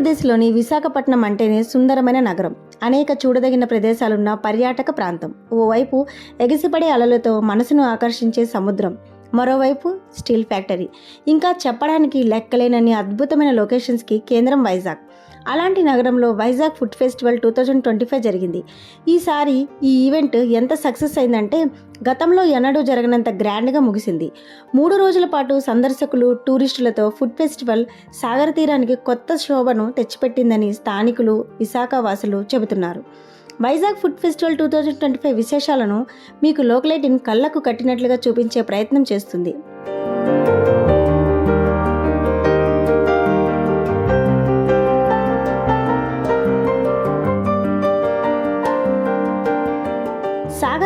ఆంధ్రప్రదేశ్లోని విశాఖపట్నం అంటేనే సుందరమైన నగరం. అనేక చూడదగిన ప్రదేశాలున్న పర్యాటక ప్రాంతం. ఓవైపు ఎగిసిపడే అలలతో మనసును ఆకర్షించే సముద్రం. మరోవైపు స్టీల్ ఫ్యాక్టరీ. ఇంకా చెప్పడానికి లెక్కలేనన్ని అద్భుతమైన లొకేషన్స్కి కేంద్రం వైజాగ్. అలాంటి నగరంలో Vizag food festival two thousand twenty five జరిగింది. ఈసారి ఈ ఈవెంట్ ఎంత సక్సెస్ అయిందంటే గతంలో ఎన్నడూ జరగనంత గ్రాండ్గా ముగిసింది. మూడు రోజుల పాటు సందర్శకులు టూరిస్టులతో ఫుడ్ ఫెస్టివల్ సాగర తీరానికి కొత్త శోభను తెచ్చిపెట్టిందని స్థానికులు విశాఖ వాసులు చెబుతున్నారు. Vizag food festival two thousand twenty five విశేషాలను మీకు లోకలైటిన్ కళ్ళకు కట్టినట్లుగా చూపించే ప్రయత్నం చేస్తుంది.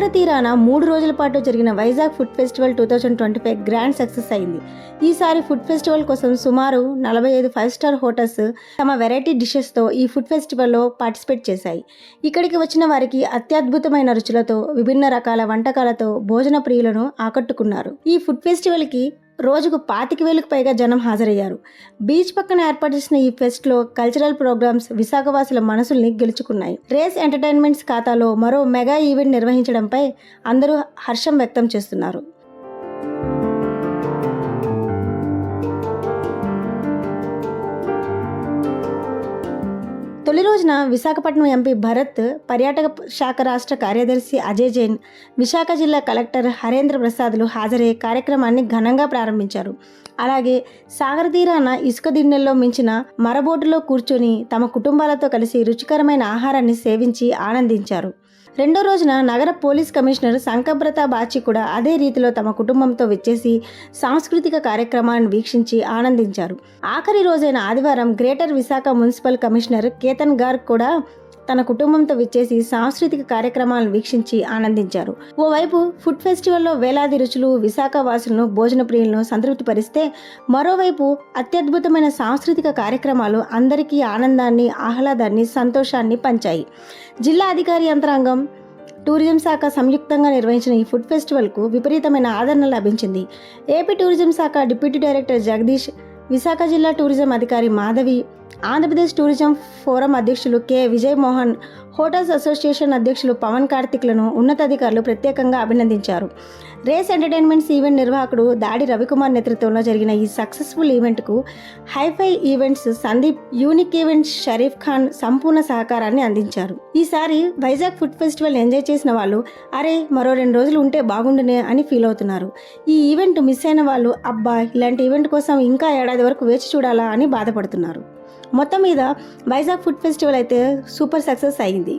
సముద్ర తీరాన మూడు రోజుల పాటు జరిగిన Vizag food festival two thousand twenty five grand success అయింది. ఈసారి ఫుడ్ ఫెస్టివల్ కోసం సుమారు నలభై ఐదు ఫైవ్ స్టార్ హోటల్స్ తమ వెరైటీ డిషెస్తో ఈ ఫుడ్ ఫెస్టివల్లో పార్టిసిపేట్ చేశాయి. ఇక్కడికి వచ్చిన వారికి అత్యద్భుతమైన రుచులతో విభిన్న రకాల వంటకాలతో భోజన ప్రియులను ఆకట్టుకున్నారు. ఈ ఫుడ్ ఫెస్టివల్కి రోజుకు పాతిక వేలకు పైగా జనం హాజరయ్యారు. బీచ్ పక్కన ఏర్పాటు చేసిన ఈ ఫెస్ట్లో కల్చరల్ ప్రోగ్రామ్స్ విశాఖవాసుల మనసుల్ని గెలుచుకున్నాయి. రేస్ ఎంటర్టైన్మెంట్స్ ఖాతాలో మరో మెగా ఈవెంట్ నిర్వహించడంపై అందరూ హర్షం వ్యక్తం చేస్తున్నారు. తొలి రోజున విశాఖపట్నం ఎంపీ భరత్ పర్యాటక శాఖ రాష్ట్ర కార్యదర్శి అజయ్ జైన్ విశాఖ జిల్లా కలెక్టర్ హరేంద్ర ప్రసాద్లు హాజరయ్యే కార్యక్రమాన్ని ఘనంగా ప్రారంభించారు. అలాగే సాగర తీరాన ఇసుక దిన్నెల్లో మించిన మరబోటులో కూర్చొని తమ కుటుంబాలతో కలిసి రుచికరమైన ఆహారాన్ని సేవించి ఆనందించారు. రెండో రోజున నగర పోలీస్ కమిషనర్ శంకర్భ్రత బాచి కూడా అదే రీతిలో తమ కుటుంబంతో వచ్చేసి సాంస్కృతిక కార్యక్రమాన్ని వీక్షించి ఆనందించారు. ఆఖరి రోజైన ఆదివారం greater Visakha municipal commissioner Ketan Garg కూడా తన కుటుంబంతో విచ్చేసి సాంస్కృతిక కార్యక్రమాలను వీక్షించి ఆనందించారు. ఓవైపు ఫుడ్ ఫెస్టివల్లో వేలాది రుచులు విశాఖ వాసులను భోజన ప్రియులను సంతృప్తిపరిస్తే మరోవైపు అత్యద్భుతమైన సాంస్కృతిక కార్యక్రమాలు అందరికీ ఆనందాన్ని ఆహ్లాదాన్ని సంతోషాన్ని పంచాయి. జిల్లా అధికారి యంత్రాంగం టూరిజం శాఖ సంయుక్తంగా నిర్వహించిన ఈ ఫుడ్ ఫెస్టివల్కు విపరీతమైన ఆదరణ లభించింది. ఏపీ టూరిజం శాఖ డిప్యూటీ డైరెక్టర్ జగదీష్ విశాఖ జిల్లా టూరిజం అధికారి మాధవి ఆంధ్రప్రదేశ్ టూరిజం ఫోరం అధ్యక్షులు K. Vijay Mohan hotels association అధ్యక్షులు పవన్ కార్తిక్లను ఉన్నతాధికారులు ప్రత్యేకంగా అభినందించారు. రేస్ ఎంటర్టైన్మెంట్స్ ఈవెంట్ నిర్వాహకుడు దాడి రవికుమార్ నేతృత్వంలో జరిగిన ఈ successful ఈవెంట్కు hifi events Sandeep unique events Sharif Khan సంపూర్ణ సహకారాన్ని అందించారు. ఈసారి వైజాగ్ ఫుడ్ ఫెస్టివల్ ఎంజాయ్ చేసిన వాళ్ళు అరే మరో రెండు రోజులు ఉంటే బాగుండునే అని ఫీల్ అవుతున్నారు. ఈ ఈవెంట్ మిస్ అయిన వాళ్ళు అబ్బా ఇలాంటి ఈవెంట్ కోసం ఇంకా ఏడాది వరకు వేచి చూడాలా అని బాధపడుతున్నారు. మొత్తం మీద వైజాగ్ ఫుడ్ ఫెస్టివల్ అయితే సూపర్ సక్సెస్ అయింది.